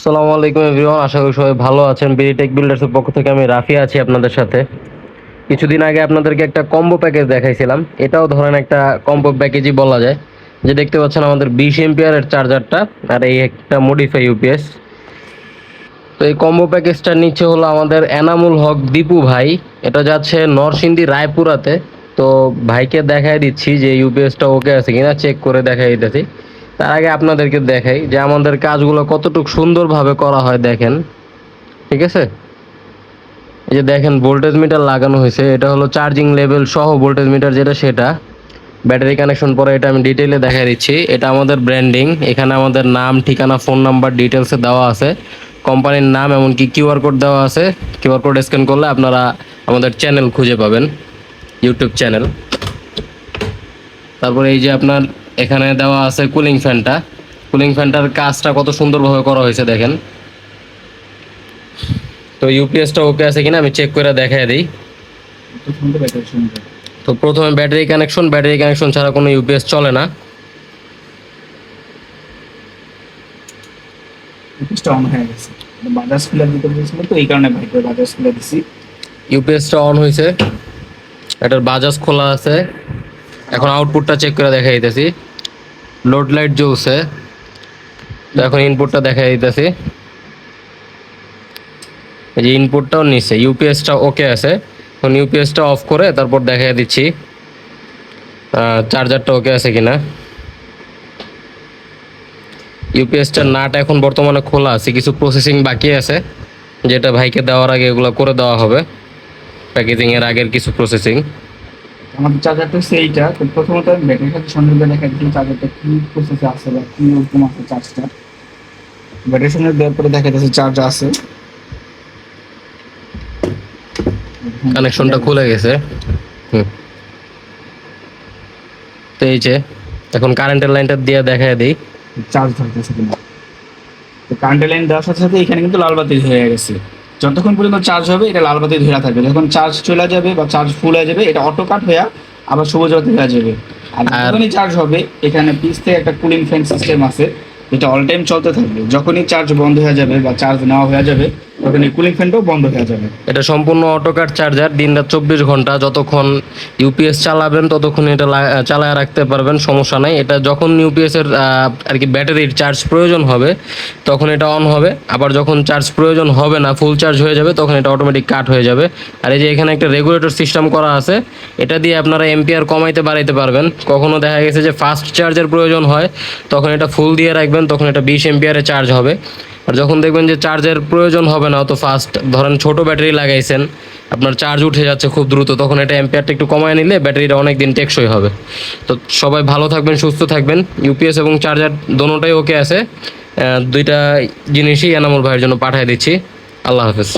আসসালামু আলাইকুম এভরিওয়ান, আশা করি সবাই ভালো আছেন। বিডি টেক বিল্ডার্সের পক্ষ থেকে আমি রাফি আছি আপনাদের সাথে। কিছুদিন আগে আপনাদেরকে একটা কম্বো প্যাকেজ দেখাইছিলাম। এটাও ধরেন একটা কম্বো প্যাকেজই বলা যায়। যে দেখতে পাচ্ছেন আমাদের বিশ এমপিআরের চার্জারটা আর এই একটা মডিফাই ইউপিএস তো এই কম্বো প্যাকেজটার নিচে হলো আমাদের এনামুল হক দীপু ভাই। এটা যাচ্ছে নরসিংদী রায়পুরাতে। তো ভাইকে দেখাই দিচ্ছি যে ইউপিএসটা ওকে আছে কিনা চেক করে দেখাই দিতেছি। তার আগে আপনাদেরকে দেখাই যে আমাদের কাজগুলো কতটুকু সুন্দরভাবে করা হয় দেখেন, ঠিক আছে? এই যে দেখেন ভোল্টেজ মিটার লাগানো হয়েছে। এটা হলো চার্জিং লেভেল সহ ভোল্টেজ মিটার যেটা সেটা। ব্যাটারি কানেকশন পরে এটা আমি ডিটেলে দেখা দিচ্ছি। এটা আমাদের ব্র্যান্ডিং এখানে আমাদের নাম, ঠিকানা ফোন নাম্বার ডিটেলসে দেওয়া আছে। কোম্পানির নাম এমনকি কিউআর কোড দেওয়া আছে। কিউআর কোড স্ক্যান করলে আপনারা আমাদের চ্যানেল খুঁজে পাবেন ইউটিউব চ্যানেল তারপরে এই যে আপনার এখানে দেওয়া আছে কুলিং ফ্যানটা কুলিং ফ্যানটার কাজটা কত সুন্দরভাবে করা হয়েছে দেখেন। তো ইউপিএসটা ওকে আছে কিনা আমি চেক করে দেখাই দিই। তো প্রথমে ব্যাটারি কানেকশন ব্যাটারি কানেকশন ছাড়া কোনো ইউপিএস চলে না। অফিসটা অন হয়ে গেছে। বাজাজ খুলে দিতে বলেছিল তো এই কারণে ভাইকে বাজাজ খুলে দিছি। ইউপিএসটা অন হয়েছে। এটার বাজাজ খোলা আছে। এখন আউটপুটটা চেক করে দেখাই দিতেছি লোড লাইট জ্বলছে। এখন ইনপুটটা দেখাই দিতেছি। যে ইনপুটটাও নিচ্ছে ইউপিএসটা ওকে আছে। এখন ইউপিএসটা অফ করে তারপর দেখাই দিচ্ছি চার্জারটা ওকে আছে কিনা। ইউপিএসটার নাট এখন বর্তমানে খোলা আছে, কিছু প্রসেসিং বাকি আছে, যেটা ভাইকে দেওয়ার আগে এগুলো করে দেওয়া হবে। প্যাকেজিংয়ের আগের কিছু প্রসেসিং আমাদের চার্জারটা হচ্ছে এইটা। তো প্রথমত আমি ব্যাটারির সাথে সঙ্গে দেখা দিচ্ছি চার্জারটা কি প্রসেসে আছে বা কি রকম আছে চার্জটা। ব্যাটারির সঙ্গে দেওয়ার পরে দেখা যাচ্ছে চার্জ আছে। কানেকশনটা খুলে গেছে। হুম। তো এই যে এখন কারেন্টের লাইনটা দিয়ে দেখা দিই। চার্জ ধরতেছে কিনা। তো কারেন্টের লাইন দেওয়ার সাথে সাথে এখানে কিন্তু লাল বাতি হয়ে গেছে। যতক্ষণ পর্যন্ত চার্জ হবে এটা লাল বাতি ধরে থাকবে। যখন চার্জ চলে যাবে বা চার্জ ফুল হয়ে যাবে এটা অটো কাট হয়ে আবার সবুজ বাতি হয়ে যাবে। আর যখনই চার্জ হবে এখানে পিস থেকে একটা কুলিং ফ্যান সিস্টেম আছে এটা অল টাইম চলতে থাকবে। যখনই চার্জ বন্ধ হয়ে যাবে বা চার্জ নেওয়া হয়ে যাবে এটা সম্পূর্ণ অটোকাট চার্জার দিন রাত চব্বিশ ঘণ্টা, যতক্ষণ ইউপিএস চালাবেন, ততক্ষণ এটা চালায় রাখতে পারবেন, সমস্যা নাই। এটা যখন ইউপিএস এর আর কি ব্যাটারির চার্জ প্রয়োজন হবে, তখন এটা অন হবে। আবার যখন চার্জ প্রয়োজন হবে না ফুল চার্জ হয়ে যাবে, তখন এটা অটোমেটিক কাট হয়ে যাবে। আর এই যে এখানে একটা রেগুলেটর সিস্টেম করা আছে, এটা দিয়ে আপনারা এম্পিয়ার কমাইতে বাড়াইতে পারবেন। কখনো দেখা গেছে যে ফাস্ট চার্জের প্রয়োজন হয়, তখন এটা ফুল দিয়ে রাখবেন, তখন এটা বিশ এম্পিয়ারে চার্জ হবে। আর যখন দেখবেন যে চার্জের প্রয়োজন হবে না, অত ফাস্ট ধরেন ছোট ব্যাটারি লাগাইছেন, আপনার চার্জ উঠে যাচ্ছে খুব দ্রুত, তখন এটা অ্যাম্পিয়ারটা একটু কমায় নিলে ব্যাটারিটা অনেক দিন টেকসই হবে। তো সবাই ভালো থাকবেন, সুস্থ থাকবেন। ইউপিএস এবং চার্জার দোনোটাই ওকে আছে। দুইটা জিনিসই এনামুল ভাইয়ের জন্য পাঠিয়ে দিচ্ছি। আল্লাহ হাফেজ।